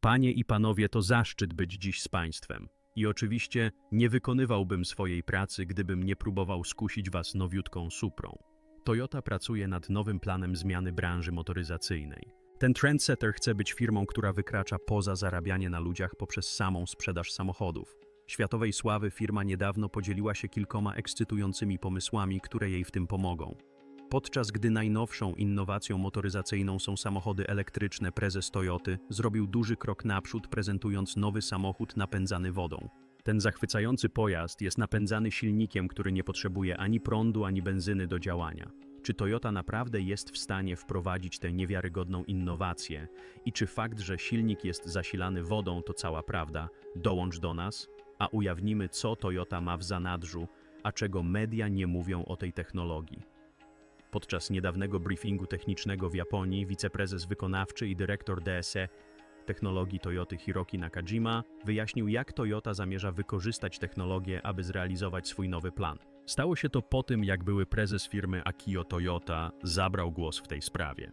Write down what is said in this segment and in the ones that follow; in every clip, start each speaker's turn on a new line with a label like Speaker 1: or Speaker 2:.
Speaker 1: Panie i panowie, to zaszczyt być dziś z państwem. I oczywiście nie wykonywałbym swojej pracy, gdybym nie próbował skusić was nowiutką Suprą. Toyota pracuje nad nowym planem zmiany branży motoryzacyjnej. Ten trendsetter chce być firmą, która wykracza poza zarabianie na ludziach poprzez samą sprzedaż samochodów. Światowej sławy firma niedawno podzieliła się kilkoma ekscytującymi pomysłami, które jej w tym pomogą. Podczas gdy najnowszą innowacją motoryzacyjną są samochody elektryczne, prezes Toyoty zrobił duży krok naprzód, prezentując nowy samochód napędzany wodą. Ten zachwycający pojazd jest napędzany silnikiem, który nie potrzebuje ani prądu, ani benzyny do działania. Czy Toyota naprawdę jest w stanie wprowadzić tę niewiarygodną innowację? I czy fakt, że silnik jest zasilany wodą, to cała prawda? Dołącz do nas, a ujawnimy, co Toyota ma w zanadrzu, a czego media nie mówią o tej technologii. Podczas niedawnego briefingu technicznego w Japonii wiceprezes wykonawczy i dyrektor DSE technologii Toyoty Hiroki Nakajima wyjaśnił, jak Toyota zamierza wykorzystać technologię, aby zrealizować swój nowy plan. Stało się to po tym, jak były prezes firmy Akio Toyota zabrał głos w tej sprawie.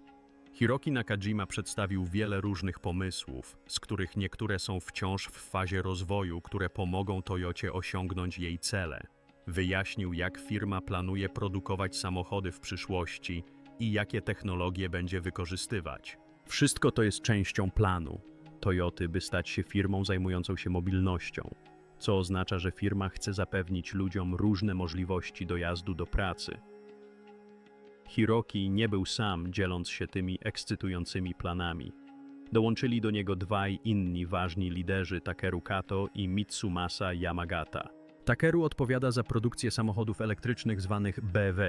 Speaker 1: Hiroki Nakajima przedstawił wiele różnych pomysłów, z których niektóre są wciąż w fazie rozwoju, które pomogą Toyocie osiągnąć jej cele. Wyjaśnił, jak firma planuje produkować samochody w przyszłości i jakie technologie będzie wykorzystywać. Wszystko to jest częścią planu Toyoty, by stać się firmą zajmującą się mobilnością, co oznacza, że firma chce zapewnić ludziom różne możliwości dojazdu do pracy. Hiroki nie był sam, dzieląc się tymi ekscytującymi planami. Dołączyli do niego dwaj inni ważni liderzy Takeru Kato i Mitsumasa Yamagata. Takeru odpowiada za produkcję samochodów elektrycznych zwanych BW.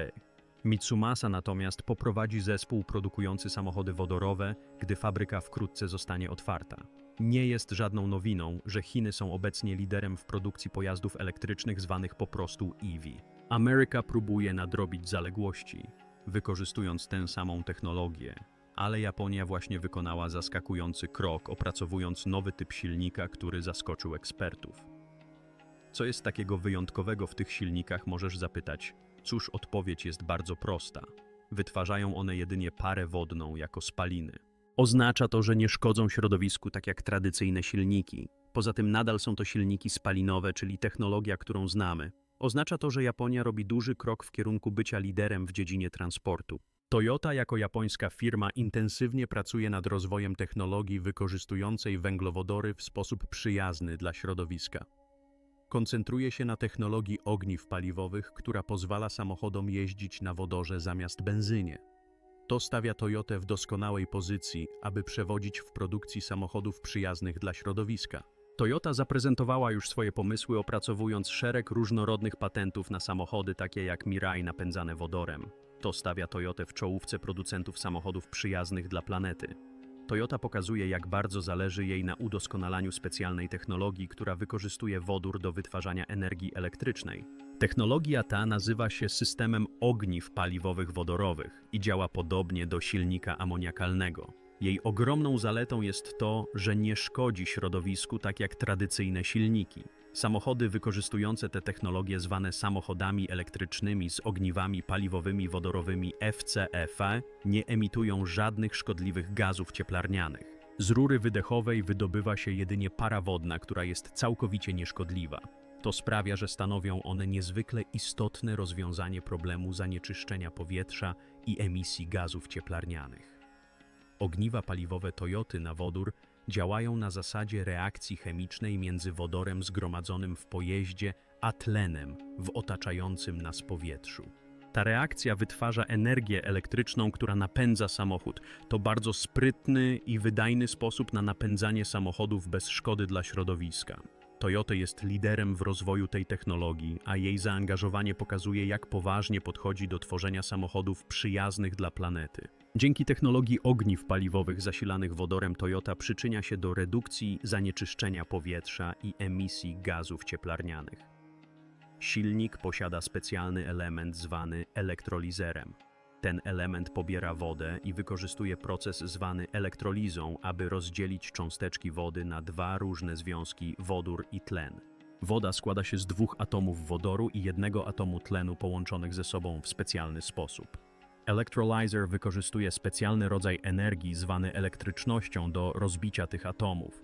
Speaker 1: Mitsumasa natomiast poprowadzi zespół produkujący samochody wodorowe, gdy fabryka wkrótce zostanie otwarta. Nie jest żadną nowiną, że Chiny są obecnie liderem w produkcji pojazdów elektrycznych zwanych po prostu EV. Ameryka próbuje nadrobić zaległości, wykorzystując tę samą technologię, ale Japonia właśnie wykonała zaskakujący krok, opracowując nowy typ silnika, który zaskoczył ekspertów. Co jest takiego wyjątkowego w tych silnikach, możesz zapytać. Cóż, odpowiedź jest bardzo prosta. Wytwarzają one jedynie parę wodną jako spaliny. Oznacza to, że nie szkodzą środowisku tak jak tradycyjne silniki. Poza tym nadal są to silniki spalinowe, czyli technologia, którą znamy. Oznacza to, że Japonia robi duży krok w kierunku bycia liderem w dziedzinie transportu. Toyota jako japońska firma intensywnie pracuje nad rozwojem technologii wykorzystującej węglowodory w sposób przyjazny dla środowiska. Koncentruje się na technologii ogniw paliwowych, która pozwala samochodom jeździć na wodorze zamiast benzynie. To stawia Toyotę w doskonałej pozycji, aby przewodzić w produkcji samochodów przyjaznych dla środowiska. Toyota zaprezentowała już swoje pomysły, opracowując szereg różnorodnych patentów na samochody, takie jak Mirai napędzane wodorem. To stawia Toyotę w czołówce producentów samochodów przyjaznych dla planety. Toyota pokazuje, jak bardzo zależy jej na udoskonalaniu specjalnej technologii, która wykorzystuje wodór do wytwarzania energii elektrycznej. Technologia ta nazywa się systemem ogniw paliwowych wodorowych i działa podobnie do silnika amoniakalnego. Jej ogromną zaletą jest to, że nie szkodzi środowisku tak jak tradycyjne silniki. Samochody wykorzystujące te technologie zwane samochodami elektrycznymi z ogniwami paliwowymi wodorowymi FCFE nie emitują żadnych szkodliwych gazów cieplarnianych. Z rury wydechowej wydobywa się jedynie para wodna, która jest całkowicie nieszkodliwa. To sprawia, że stanowią one niezwykle istotne rozwiązanie problemu zanieczyszczenia powietrza i emisji gazów cieplarnianych. Ogniwa paliwowe Toyoty na wodór działają na zasadzie reakcji chemicznej między wodorem zgromadzonym w pojeździe a tlenem w otaczającym nas powietrzu. Ta reakcja wytwarza energię elektryczną, która napędza samochód. To bardzo sprytny i wydajny sposób na napędzanie samochodów bez szkody dla środowiska. Toyota jest liderem w rozwoju tej technologii, a jej zaangażowanie pokazuje, jak poważnie podchodzi do tworzenia samochodów przyjaznych dla planety. Dzięki technologii ogniw paliwowych zasilanych wodorem Toyota przyczynia się do redukcji zanieczyszczenia powietrza i emisji gazów cieplarnianych. Silnik posiada specjalny element zwany elektrolizerem. Ten element pobiera wodę i wykorzystuje proces zwany elektrolizą, aby rozdzielić cząsteczki wody na dwa różne związki wodór i tlen. Woda składa się z dwóch atomów wodoru i jednego atomu tlenu połączonych ze sobą w specjalny sposób. Electrolyzer wykorzystuje specjalny rodzaj energii zwany elektrycznością do rozbicia tych atomów.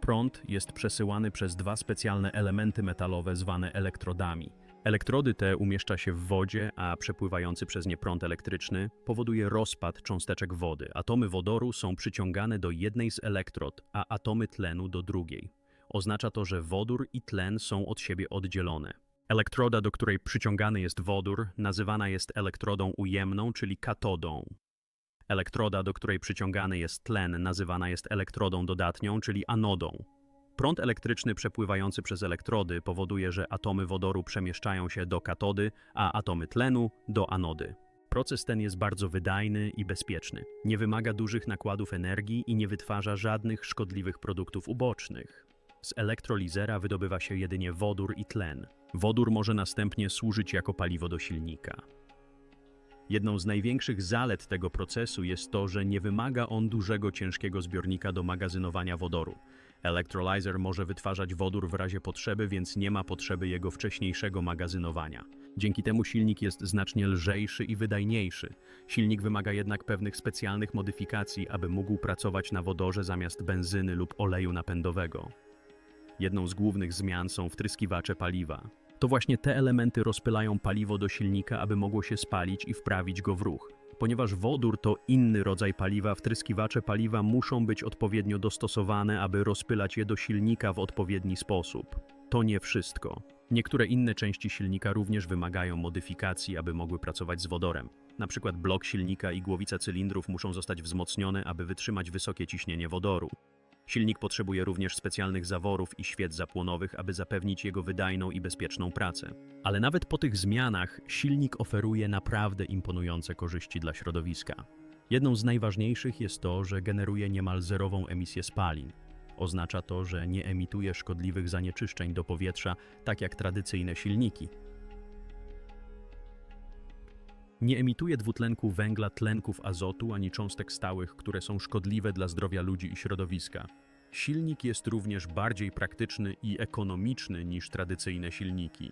Speaker 1: prąd jest przesyłany przez dwa specjalne elementy metalowe zwane elektrodami. Elektrody te umieszcza się w wodzie, a przepływający przez nie prąd elektryczny powoduje rozpad cząsteczek wody. Atomy wodoru są przyciągane do jednej z elektrod, a atomy tlenu do drugiej. Oznacza to, że wodór i tlen są od siebie oddzielone. Elektroda, do której przyciągany jest wodór, nazywana jest elektrodą ujemną, czyli katodą. Elektroda, do której przyciągany jest tlen, nazywana jest elektrodą dodatnią, czyli anodą. Prąd elektryczny przepływający przez elektrody powoduje, że atomy wodoru przemieszczają się do katody, a atomy tlenu do anody. Proces ten jest bardzo wydajny i bezpieczny. Nie wymaga dużych nakładów energii i nie wytwarza żadnych szkodliwych produktów ubocznych. Z elektrolizera wydobywa się jedynie wodór i tlen. Wodór może następnie służyć jako paliwo do silnika. Jedną z największych zalet tego procesu jest to, że nie wymaga on dużego, ciężkiego zbiornika do magazynowania wodoru. Electrolyzer może wytwarzać wodór w razie potrzeby, więc nie ma potrzeby jego wcześniejszego magazynowania. Dzięki temu silnik jest znacznie lżejszy i wydajniejszy. Silnik wymaga jednak pewnych specjalnych modyfikacji, aby mógł pracować na wodorze zamiast benzyny lub oleju napędowego. Jedną z głównych zmian są wtryskiwacze paliwa. To właśnie te elementy rozpylają paliwo do silnika, aby mogło się spalić i wprawić go w ruch. Ponieważ wodór to inny rodzaj paliwa, wtryskiwacze paliwa muszą być odpowiednio dostosowane, aby rozpylać je do silnika w odpowiedni sposób. To nie wszystko. Niektóre inne części silnika również wymagają modyfikacji, aby mogły pracować z wodorem. Na przykład blok silnika i głowica cylindrów muszą zostać wzmocnione, aby wytrzymać wysokie ciśnienie wodoru. Silnik potrzebuje również specjalnych zaworów i świec zapłonowych, aby zapewnić jego wydajną i bezpieczną pracę. Ale nawet po tych zmianach silnik oferuje naprawdę imponujące korzyści dla środowiska. Jedną z najważniejszych jest to, że generuje niemal zerową emisję spalin. Oznacza to, że nie emituje szkodliwych zanieczyszczeń do powietrza, tak jak tradycyjne silniki. Nie emituje dwutlenku węgla, tlenków azotu ani cząstek stałych, które są szkodliwe dla zdrowia ludzi i środowiska. Silnik jest również bardziej praktyczny i ekonomiczny niż tradycyjne silniki.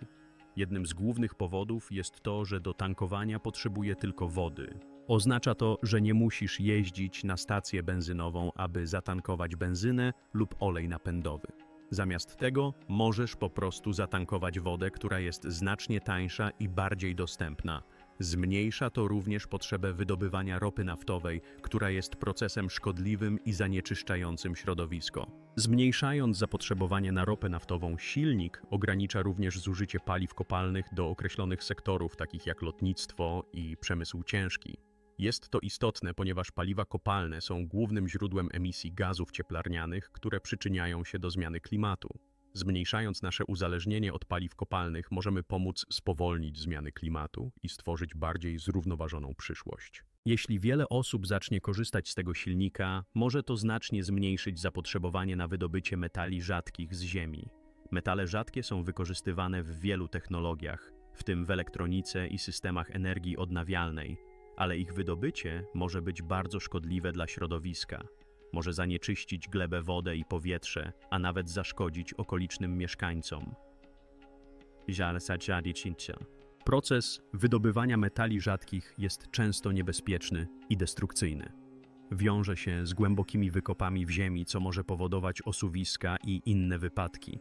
Speaker 1: Jednym z głównych powodów jest to, że do tankowania potrzebuje tylko wody. Oznacza to, że nie musisz jeździć na stację benzynową, aby zatankować benzynę lub olej napędowy. Zamiast tego możesz po prostu zatankować wodę, która jest znacznie tańsza i bardziej dostępna. Zmniejsza to również potrzebę wydobywania ropy naftowej, która jest procesem szkodliwym i zanieczyszczającym środowisko. Zmniejszając zapotrzebowanie na ropę naftową, silnik ogranicza również zużycie paliw kopalnych do określonych sektorów, takich jak lotnictwo i przemysł ciężki. Jest to istotne, ponieważ paliwa kopalne są głównym źródłem emisji gazów cieplarnianych, które przyczyniają się do zmiany klimatu. Zmniejszając nasze uzależnienie od paliw kopalnych, możemy pomóc spowolnić zmiany klimatu i stworzyć bardziej zrównoważoną przyszłość. Jeśli wiele osób zacznie korzystać z tego silnika, może to znacznie zmniejszyć zapotrzebowanie na wydobycie metali rzadkich z ziemi. Metale rzadkie są wykorzystywane w wielu technologiach, w tym w elektronice i systemach energii odnawialnej, ale ich wydobycie może być bardzo szkodliwe dla środowiska. Może zanieczyścić glebę, wodę i powietrze, a nawet zaszkodzić okolicznym mieszkańcom. Proces wydobywania metali rzadkich jest często niebezpieczny i destrukcyjny. Wiąże się z głębokimi wykopami w ziemi, co może powodować osuwiska i inne wypadki.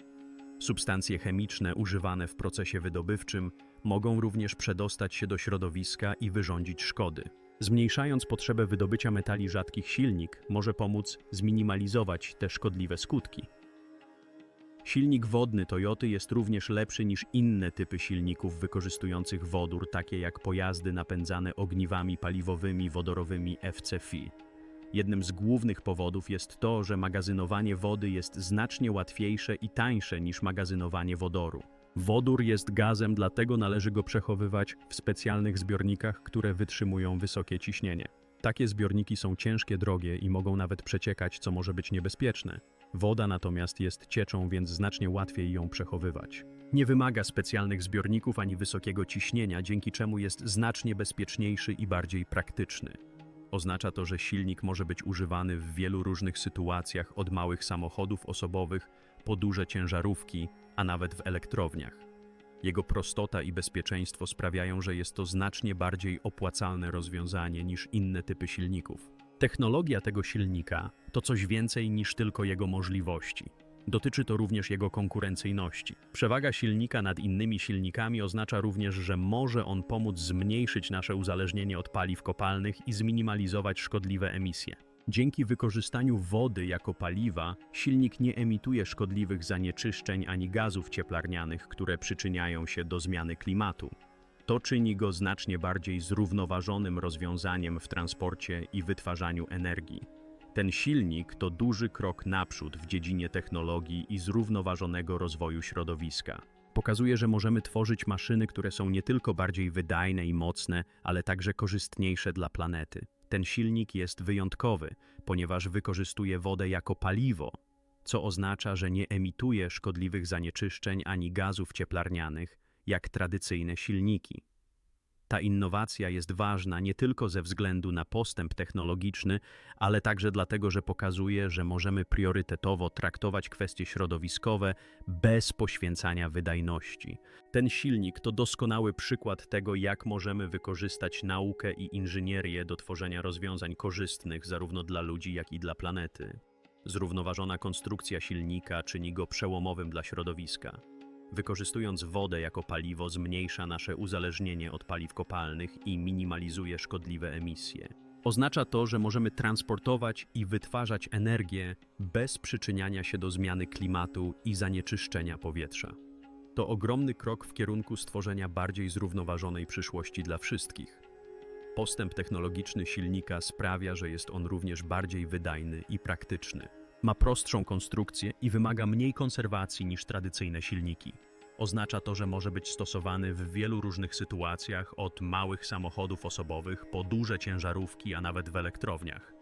Speaker 1: Substancje chemiczne używane w procesie wydobywczym mogą również przedostać się do środowiska i wyrządzić szkody. Zmniejszając potrzebę wydobycia metali rzadkich silnik może pomóc zminimalizować te szkodliwe skutki. Silnik wodny Toyoty jest również lepszy niż inne typy silników wykorzystujących wodór, takie jak pojazdy napędzane ogniwami paliwowymi wodorowymi FCFI. Jednym z głównych powodów jest to, że magazynowanie wody jest znacznie łatwiejsze i tańsze niż magazynowanie wodoru. Wodór jest gazem, dlatego należy go przechowywać w specjalnych zbiornikach, które wytrzymują wysokie ciśnienie. Takie zbiorniki są ciężkie, drogie i mogą nawet przeciekać, co może być niebezpieczne. Woda natomiast jest cieczą, więc znacznie łatwiej ją przechowywać. Nie wymaga specjalnych zbiorników ani wysokiego ciśnienia, dzięki czemu jest znacznie bezpieczniejszy i bardziej praktyczny. Oznacza to, że silnik może być używany w wielu różnych sytuacjach, od małych samochodów osobowych po duże ciężarówki, a nawet w elektrowniach. Jego prostota i bezpieczeństwo sprawiają, że jest to znacznie bardziej opłacalne rozwiązanie niż inne typy silników. Technologia tego silnika to coś więcej niż tylko jego możliwości. Dotyczy to również jego konkurencyjności. Przewaga silnika nad innymi silnikami oznacza również, że może on pomóc zmniejszyć nasze uzależnienie od paliw kopalnych i zminimalizować szkodliwe emisje. Dzięki wykorzystaniu wody jako paliwa, silnik nie emituje szkodliwych zanieczyszczeń ani gazów cieplarnianych, które przyczyniają się do zmiany klimatu. To czyni go znacznie bardziej zrównoważonym rozwiązaniem w transporcie i wytwarzaniu energii. Ten silnik to duży krok naprzód w dziedzinie technologii i zrównoważonego rozwoju środowiska. Pokazuje, że możemy tworzyć maszyny, które są nie tylko bardziej wydajne i mocne, ale także korzystniejsze dla planety. Ten silnik jest wyjątkowy, ponieważ wykorzystuje wodę jako paliwo, co oznacza, że nie emituje szkodliwych zanieczyszczeń ani gazów cieplarnianych, jak tradycyjne silniki. Ta innowacja jest ważna nie tylko ze względu na postęp technologiczny, ale także dlatego, że pokazuje, że możemy priorytetowo traktować kwestie środowiskowe bez poświęcania wydajności. Ten silnik to doskonały przykład tego, jak możemy wykorzystać naukę i inżynierię do tworzenia rozwiązań korzystnych zarówno dla ludzi, jak i dla planety. Zrównoważona konstrukcja silnika czyni go przełomowym dla środowiska. Wykorzystując wodę jako paliwo, zmniejsza nasze uzależnienie od paliw kopalnych i minimalizuje szkodliwe emisje. Oznacza to, że możemy transportować i wytwarzać energię bez przyczyniania się do zmiany klimatu i zanieczyszczenia powietrza. To ogromny krok w kierunku stworzenia bardziej zrównoważonej przyszłości dla wszystkich. Postęp technologiczny silnika sprawia, że jest on również bardziej wydajny i praktyczny. Ma prostszą konstrukcję i wymaga mniej konserwacji niż tradycyjne silniki. Oznacza to, że może być stosowany w wielu różnych sytuacjach, od małych samochodów osobowych po duże ciężarówki, a nawet w elektrowniach.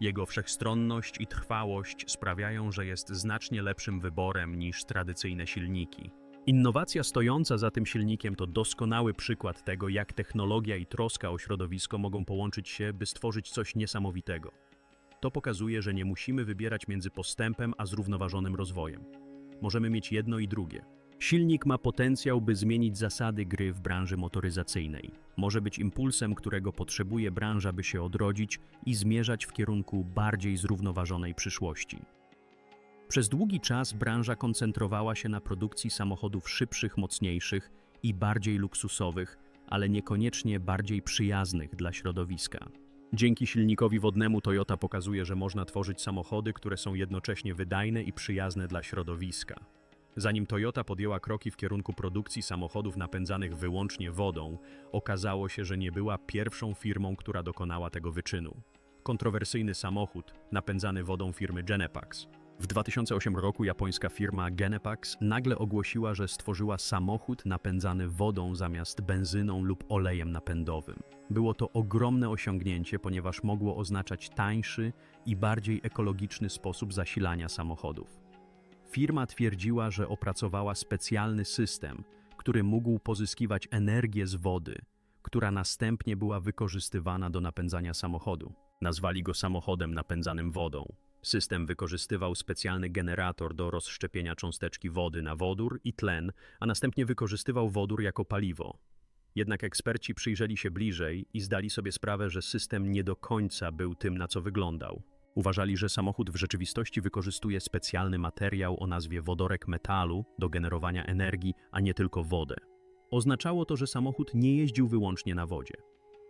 Speaker 1: Jego wszechstronność i trwałość sprawiają, że jest znacznie lepszym wyborem niż tradycyjne silniki. Innowacja stojąca za tym silnikiem to doskonały przykład tego, jak technologia i troska o środowisko mogą połączyć się, by stworzyć coś niesamowitego. To pokazuje, że nie musimy wybierać między postępem a zrównoważonym rozwojem. Możemy mieć jedno i drugie. Silnik ma potencjał, by zmienić zasady gry w branży motoryzacyjnej. Może być impulsem, którego potrzebuje branża, by się odrodzić i zmierzać w kierunku bardziej zrównoważonej przyszłości. Przez długi czas branża koncentrowała się na produkcji samochodów szybszych, mocniejszych i bardziej luksusowych, ale niekoniecznie bardziej przyjaznych dla środowiska. Dzięki silnikowi wodnemu Toyota pokazuje, że można tworzyć samochody, które są jednocześnie wydajne i przyjazne dla środowiska. Zanim Toyota podjęła kroki w kierunku produkcji samochodów napędzanych wyłącznie wodą, okazało się, że nie była pierwszą firmą, która dokonała tego wyczynu. Kontrowersyjny samochód, napędzany wodą firmy Genepax. W 2008 roku japońska firma Genepax nagle ogłosiła, że stworzyła samochód napędzany wodą zamiast benzyną lub olejem napędowym. Było to ogromne osiągnięcie, ponieważ mogło oznaczać tańszy i bardziej ekologiczny sposób zasilania samochodów. Firma twierdziła, że opracowała specjalny system, który mógł pozyskiwać energię z wody, która następnie była wykorzystywana do napędzania samochodu. Nazwali go samochodem napędzanym wodą. System wykorzystywał specjalny generator do rozszczepienia cząsteczki wody na wodór i tlen, a następnie wykorzystywał wodór jako paliwo. Jednak eksperci przyjrzeli się bliżej i zdali sobie sprawę, że system nie do końca był tym, na co wyglądał. Uważali, że samochód w rzeczywistości wykorzystuje specjalny materiał o nazwie wodorek metalu do generowania energii, a nie tylko wodę. Oznaczało to, że samochód nie jeździł wyłącznie na wodzie.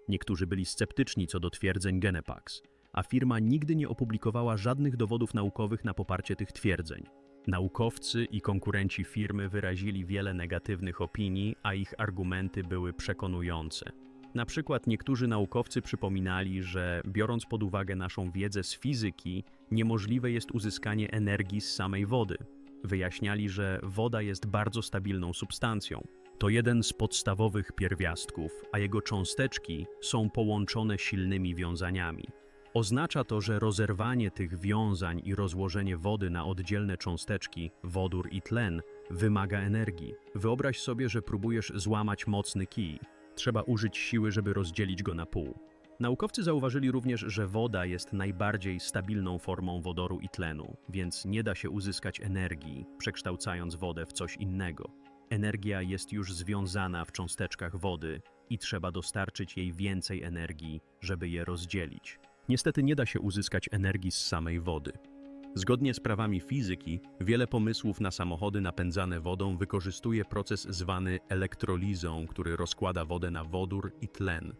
Speaker 1: Niektórzy byli sceptyczni co do twierdzeń Genepax, a firma nigdy nie opublikowała żadnych dowodów naukowych na poparcie tych twierdzeń. Naukowcy i konkurenci firmy wyrazili wiele negatywnych opinii, a ich argumenty były przekonujące. Na przykład niektórzy naukowcy przypominali, że biorąc pod uwagę naszą wiedzę z fizyki, niemożliwe jest uzyskanie energii z samej wody. Wyjaśniali, że woda jest bardzo stabilną substancją. To jeden z podstawowych pierwiastków, a jego cząsteczki są połączone silnymi wiązaniami. Oznacza to, że rozerwanie tych wiązań i rozłożenie wody na oddzielne cząsteczki, wodór i tlen, wymaga energii. Wyobraź sobie, że próbujesz złamać mocny kij. Trzeba użyć siły, żeby rozdzielić go na pół. Naukowcy zauważyli również, że woda jest najbardziej stabilną formą wodoru i tlenu, więc nie da się uzyskać energii, przekształcając wodę w coś innego. Energia jest już związana w cząsteczkach wody i trzeba dostarczyć jej więcej energii, żeby je rozdzielić. Niestety nie da się uzyskać energii z samej wody. Zgodnie z prawami fizyki, wiele pomysłów na samochody napędzane wodą wykorzystuje proces zwany elektrolizą, który rozkłada wodę na wodór i tlen.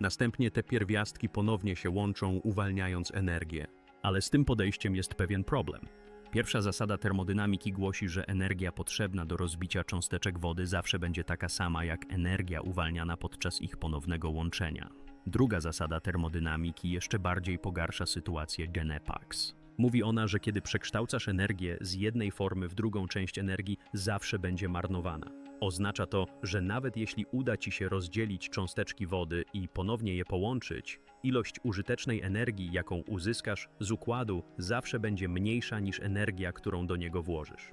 Speaker 1: Następnie te pierwiastki ponownie się łączą, uwalniając energię. Ale z tym podejściem jest pewien problem. Pierwsza zasada termodynamiki głosi, że energia potrzebna do rozbicia cząsteczek wody zawsze będzie taka sama jak energia uwalniana podczas ich ponownego łączenia. Druga zasada termodynamiki jeszcze bardziej pogarsza sytuację Genepax. Mówi ona, że kiedy przekształcasz energię z jednej formy w drugą część energii, zawsze będzie marnowana. Oznacza to, że nawet jeśli uda ci się rozdzielić cząsteczki wody i ponownie je połączyć, ilość użytecznej energii, jaką uzyskasz z układu, zawsze będzie mniejsza niż energia, którą do niego włożysz.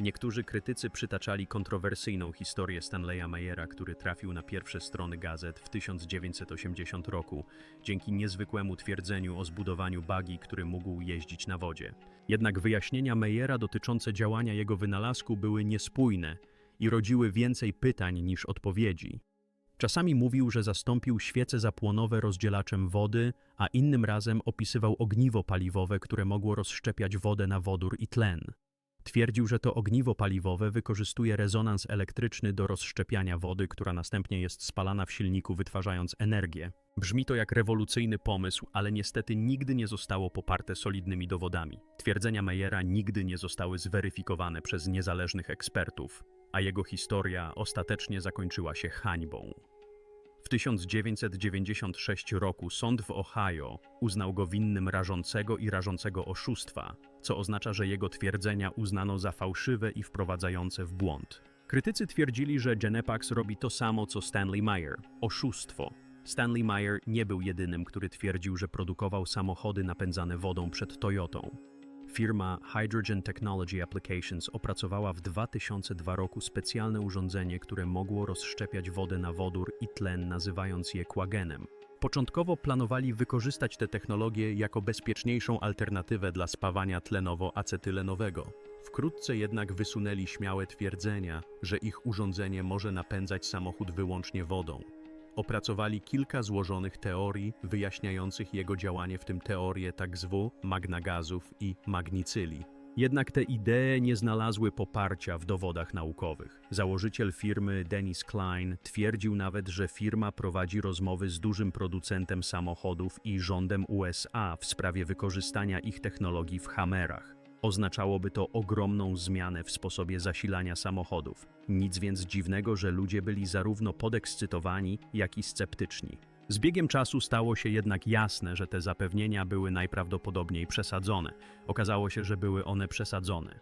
Speaker 1: Niektórzy krytycy przytaczali kontrowersyjną historię Stanleya Mayera, który trafił na pierwsze strony gazet w 1980 roku dzięki niezwykłemu twierdzeniu o zbudowaniu bagi, który mógł jeździć na wodzie. Jednak wyjaśnienia Mayera dotyczące działania jego wynalazku były niespójne i rodziły więcej pytań niż odpowiedzi. Czasami mówił, że zastąpił świece zapłonowe rozdzielaczem wody, a innym razem opisywał ogniwo paliwowe, które mogło rozszczepiać wodę na wodór i tlen. Twierdził, że to ogniwo paliwowe wykorzystuje rezonans elektryczny do rozszczepiania wody, która następnie jest spalana w silniku, wytwarzając energię. Brzmi to jak rewolucyjny pomysł, ale niestety nigdy nie zostało poparte solidnymi dowodami. Twierdzenia Meyera nigdy nie zostały zweryfikowane przez niezależnych ekspertów, a jego historia ostatecznie zakończyła się hańbą. W 1996 roku sąd w Ohio uznał go winnym rażącego i rażącego oszustwa, co oznacza, że jego twierdzenia uznano za fałszywe i wprowadzające w błąd. Krytycy twierdzili, że Genepax robi to samo co Stanley Meyer oszustwo. Stanley Meyer nie był jedynym, który twierdził, że produkował samochody napędzane wodą przed Toyotą. Firma Hydrogen Technology Applications opracowała w 2002 roku specjalne urządzenie, które mogło rozszczepiać wodę na wodór i tlen, nazywając je quagenem. Początkowo planowali wykorzystać tę technologię jako bezpieczniejszą alternatywę dla spawania tlenowo-acetylenowego. Wkrótce jednak wysunęli śmiałe twierdzenia, że ich urządzenie może napędzać samochód wyłącznie wodą. Opracowali kilka złożonych teorii wyjaśniających jego działanie, w tym teorię tak zw. magnagazów i magnicyli. Jednak te idee nie znalazły poparcia w dowodach naukowych. Założyciel firmy Dennis Klein twierdził nawet, że firma prowadzi rozmowy z dużym producentem samochodów i rządem USA w sprawie wykorzystania ich technologii w Hammerach. Oznaczałoby to ogromną zmianę w sposobie zasilania samochodów. Nic więc dziwnego, że ludzie byli zarówno podekscytowani, jak i sceptyczni. Z biegiem czasu stało się jednak jasne, że te zapewnienia były najprawdopodobniej przesadzone. Okazało się, że były one przesadzone.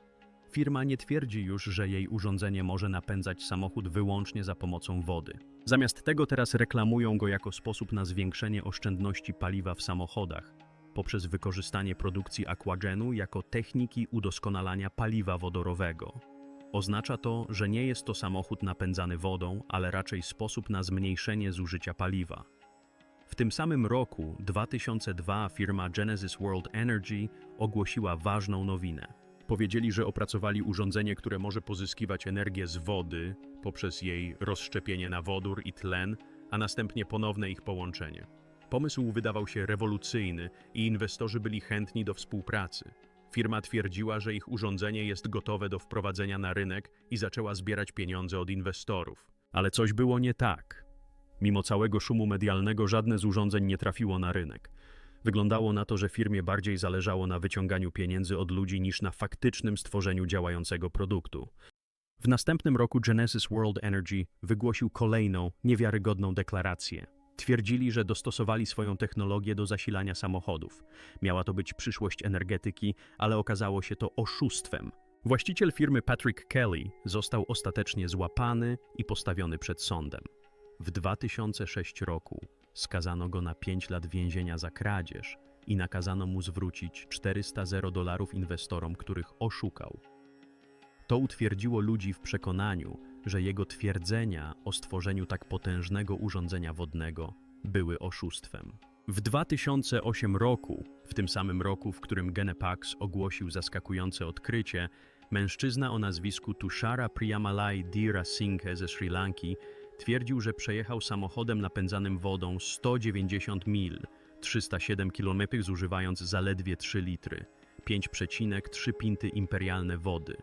Speaker 1: Firma nie twierdzi już, że jej urządzenie może napędzać samochód wyłącznie za pomocą wody. Zamiast tego teraz reklamują go jako sposób na zwiększenie oszczędności paliwa w samochodach poprzez wykorzystanie produkcji aquagenu jako techniki udoskonalania paliwa wodorowego. Oznacza to, że nie jest to samochód napędzany wodą, ale raczej sposób na zmniejszenie zużycia paliwa. W tym samym roku, 2002, firma Genesis World Energy ogłosiła ważną nowinę. Powiedzieli, że opracowali urządzenie, które może pozyskiwać energię z wody poprzez jej rozszczepienie na wodór i tlen, a następnie ponowne ich połączenie. Pomysł wydawał się rewolucyjny i inwestorzy byli chętni do współpracy. Firma twierdziła, że ich urządzenie jest gotowe do wprowadzenia na rynek i zaczęła zbierać pieniądze od inwestorów. Ale coś było nie tak. Mimo całego szumu medialnego żadne z urządzeń nie trafiło na rynek. Wyglądało na to, że firmie bardziej zależało na wyciąganiu pieniędzy od ludzi niż na faktycznym stworzeniu działającego produktu. W następnym roku Genesis World Energy wygłosił kolejną, niewiarygodną deklarację. Twierdzili, że dostosowali swoją technologię do zasilania samochodów. Miała to być przyszłość energetyki, ale okazało się to oszustwem. Właściciel firmy Patrick Kelly został ostatecznie złapany i postawiony przed sądem. W 2006 roku skazano go na 5 lat więzienia za kradzież i nakazano mu zwrócić 400 dolarów inwestorom, których oszukał. To utwierdziło ludzi w przekonaniu, że jego twierdzenia o stworzeniu tak potężnego urządzenia wodnego były oszustwem. W 2008 roku, w tym samym roku, w którym Genepax ogłosił zaskakujące odkrycie, mężczyzna o nazwisku Tushara Priyamalai Dira Singhe ze Sri Lanki twierdził, że przejechał samochodem napędzanym wodą 190 mil, 307 km zużywając zaledwie 3 litry. 5,3 pinty imperialne wody.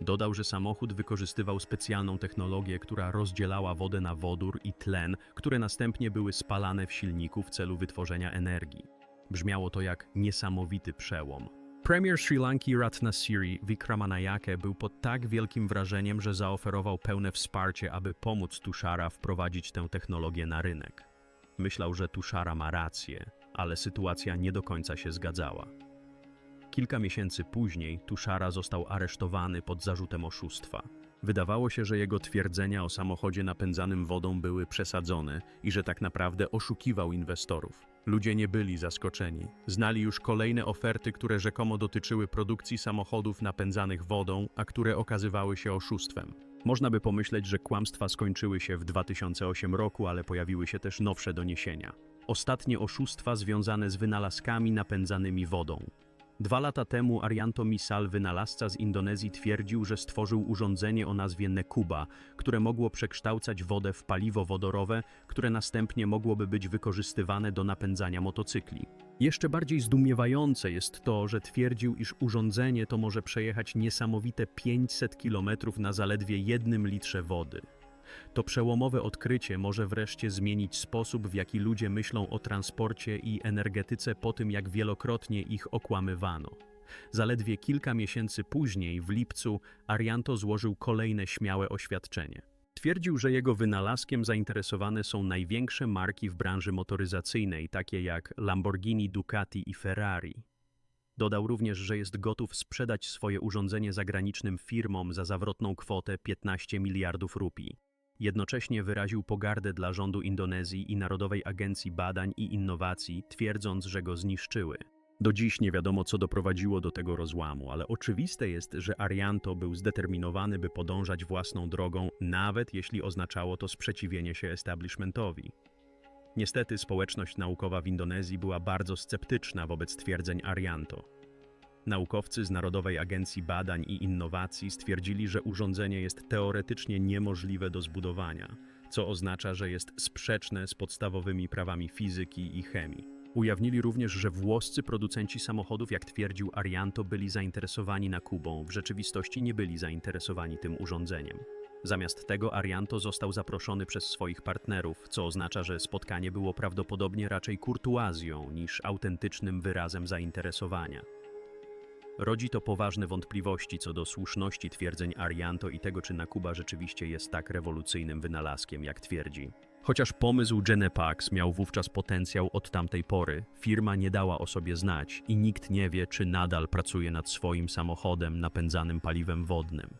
Speaker 1: Dodał, że samochód wykorzystywał specjalną technologię, która rozdzielała wodę na wodór i tlen, które następnie były spalane w silniku w celu wytworzenia energii. Brzmiało to jak niesamowity przełom. Premier Sri Lanki Ratnasiri Vikramanayake był pod tak wielkim wrażeniem, że zaoferował pełne wsparcie, aby pomóc Tushara wprowadzić tę technologię na rynek. Myślał, że Tushara ma rację, ale sytuacja nie do końca się zgadzała. Kilka miesięcy później Tushara został aresztowany pod zarzutem oszustwa. Wydawało się, że jego twierdzenia o samochodzie napędzanym wodą były przesadzone i że tak naprawdę oszukiwał inwestorów. Ludzie nie byli zaskoczeni. Znali już kolejne oferty, które rzekomo dotyczyły produkcji samochodów napędzanych wodą, a które okazywały się oszustwem. Można by pomyśleć, że kłamstwa skończyły się w 2008 roku, ale pojawiły się też nowsze doniesienia. Ostatnie oszustwa związane z wynalazkami napędzanymi wodą. Dwa lata temu Arianto Misal, wynalazca z Indonezji, twierdził, że stworzył urządzenie o nazwie Nekuba, które mogło przekształcać wodę w paliwo wodorowe, które następnie mogłoby być wykorzystywane do napędzania motocykli. Jeszcze bardziej zdumiewające jest to, że twierdził, iż urządzenie to może przejechać niesamowite 500 km na zaledwie jednym litrze wody. To przełomowe odkrycie może wreszcie zmienić sposób, w jaki ludzie myślą o transporcie i energetyce po tym, jak wielokrotnie ich okłamywano. Zaledwie kilka miesięcy później, w lipcu, Arianto złożył kolejne śmiałe oświadczenie. Twierdził, że jego wynalazkiem zainteresowane są największe marki w branży motoryzacyjnej, takie jak Lamborghini, Ducati i Ferrari. Dodał również, że jest gotów sprzedać swoje urządzenie zagranicznym firmom za zawrotną kwotę 15 miliardów rupii. Jednocześnie wyraził pogardę dla rządu Indonezji i Narodowej Agencji Badań i Innowacji, twierdząc, że go zniszczyły. Do dziś nie wiadomo, co doprowadziło do tego rozłamu, ale oczywiste jest, że Arianto był zdeterminowany, by podążać własną drogą, nawet jeśli oznaczało to sprzeciwienie się establishmentowi. Niestety społeczność naukowa w Indonezji była bardzo sceptyczna wobec twierdzeń Arianto. Naukowcy z Narodowej Agencji Badań i Innowacji stwierdzili, że urządzenie jest teoretycznie niemożliwe do zbudowania, co oznacza, że jest sprzeczne z podstawowymi prawami fizyki i chemii. Ujawnili również, że włoscy producenci samochodów, jak twierdził Arianto, byli zainteresowani Nakubą, w rzeczywistości nie byli zainteresowani tym urządzeniem. Zamiast tego Arianto został zaproszony przez swoich partnerów, co oznacza, że spotkanie było prawdopodobnie raczej kurtuazją niż autentycznym wyrazem zainteresowania. Rodzi to poważne wątpliwości co do słuszności twierdzeń Arianto i tego, czy Nakuba rzeczywiście jest tak rewolucyjnym wynalazkiem, jak twierdzi. Chociaż pomysł Genepax miał wówczas potencjał od tamtej pory, firma nie dała o sobie znać i nikt nie wie, czy nadal pracuje nad swoim samochodem napędzanym paliwem wodnym.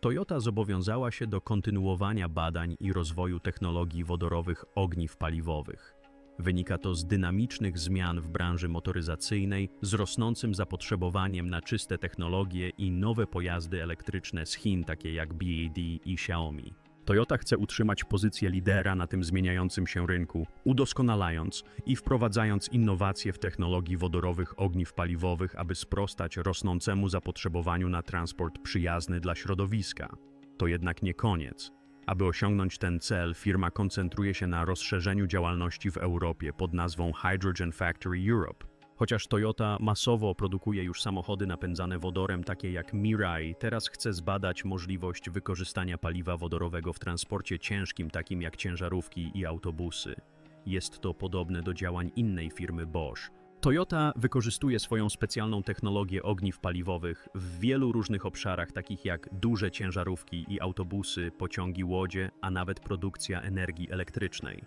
Speaker 1: Toyota zobowiązała się do kontynuowania badań i rozwoju technologii wodorowych ogniw paliwowych. Wynika to z dynamicznych zmian w branży motoryzacyjnej, z rosnącym zapotrzebowaniem na czyste technologie i nowe pojazdy elektryczne z Chin, takie jak BYD i Xiaomi. Toyota chce utrzymać pozycję lidera na tym zmieniającym się rynku, udoskonalając i wprowadzając innowacje w technologii wodorowych ogniw paliwowych, aby sprostać rosnącemu zapotrzebowaniu na transport przyjazny dla środowiska. To jednak nie koniec. Aby osiągnąć ten cel, firma koncentruje się na rozszerzeniu działalności w Europie pod nazwą Hydrogen Factory Europe. Chociaż Toyota masowo produkuje już samochody napędzane wodorem, takie jak Mirai, teraz chce zbadać możliwość wykorzystania paliwa wodorowego w transporcie ciężkim, takim jak ciężarówki i autobusy. Jest to podobne do działań innej firmy Bosch. Toyota wykorzystuje swoją specjalną technologię ogniw paliwowych w wielu różnych obszarach, takich jak duże ciężarówki i autobusy, pociągi, łodzie, a nawet produkcja energii elektrycznej.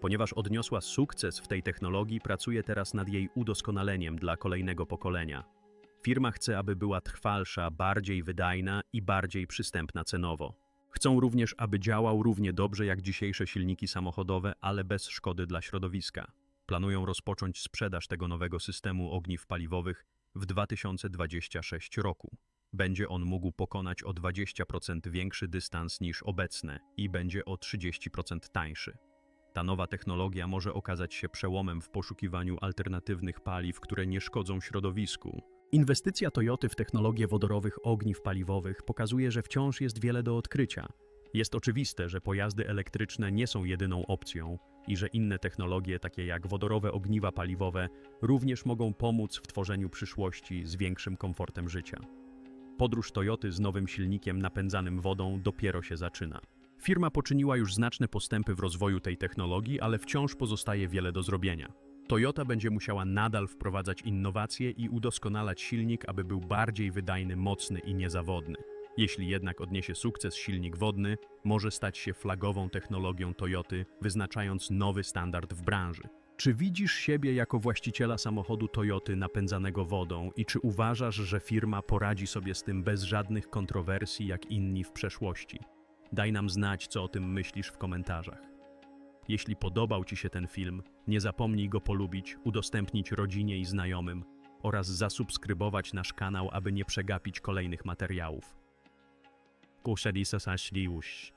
Speaker 1: Ponieważ odniosła sukces w tej technologii, pracuje teraz nad jej udoskonaleniem dla kolejnego pokolenia. Firma chce, aby była trwalsza, bardziej wydajna i bardziej przystępna cenowo. Chcą również, aby działał równie dobrze jak dzisiejsze silniki samochodowe, ale bez szkody dla środowiska. Planują rozpocząć sprzedaż tego nowego systemu ogniw paliwowych w 2026 roku. Będzie on mógł pokonać o 20% większy dystans niż obecne i będzie o 30% tańszy. Ta nowa technologia może okazać się przełomem w poszukiwaniu alternatywnych paliw, które nie szkodzą środowisku. Inwestycja Toyoty w technologię wodorowych ogniw paliwowych pokazuje, że wciąż jest wiele do odkrycia. Jest oczywiste, że pojazdy elektryczne nie są jedyną opcją i że inne technologie, takie jak wodorowe ogniwa paliwowe, również mogą pomóc w tworzeniu przyszłości z większym komfortem życia. Podróż Toyoty z nowym silnikiem napędzanym wodą dopiero się zaczyna. Firma poczyniła już znaczne postępy w rozwoju tej technologii, ale wciąż pozostaje wiele do zrobienia. Toyota będzie musiała nadal wprowadzać innowacje i udoskonalać silnik, aby był bardziej wydajny, mocny i niezawodny. Jeśli jednak odniesie sukces silnik wodny, może stać się flagową technologią Toyoty, wyznaczając nowy standard w branży. Czy widzisz siebie jako właściciela samochodu Toyoty napędzanego wodą i czy uważasz, że firma poradzi sobie z tym bez żadnych kontrowersji jak inni w przeszłości? Daj nam znać, co o tym myślisz w komentarzach. Jeśli podobał Ci się ten film, nie zapomnij go polubić, udostępnić rodzinie i znajomym oraz zasubskrybować nasz kanał, aby nie przegapić kolejnych materiałów. Por Charissa Sash Riush.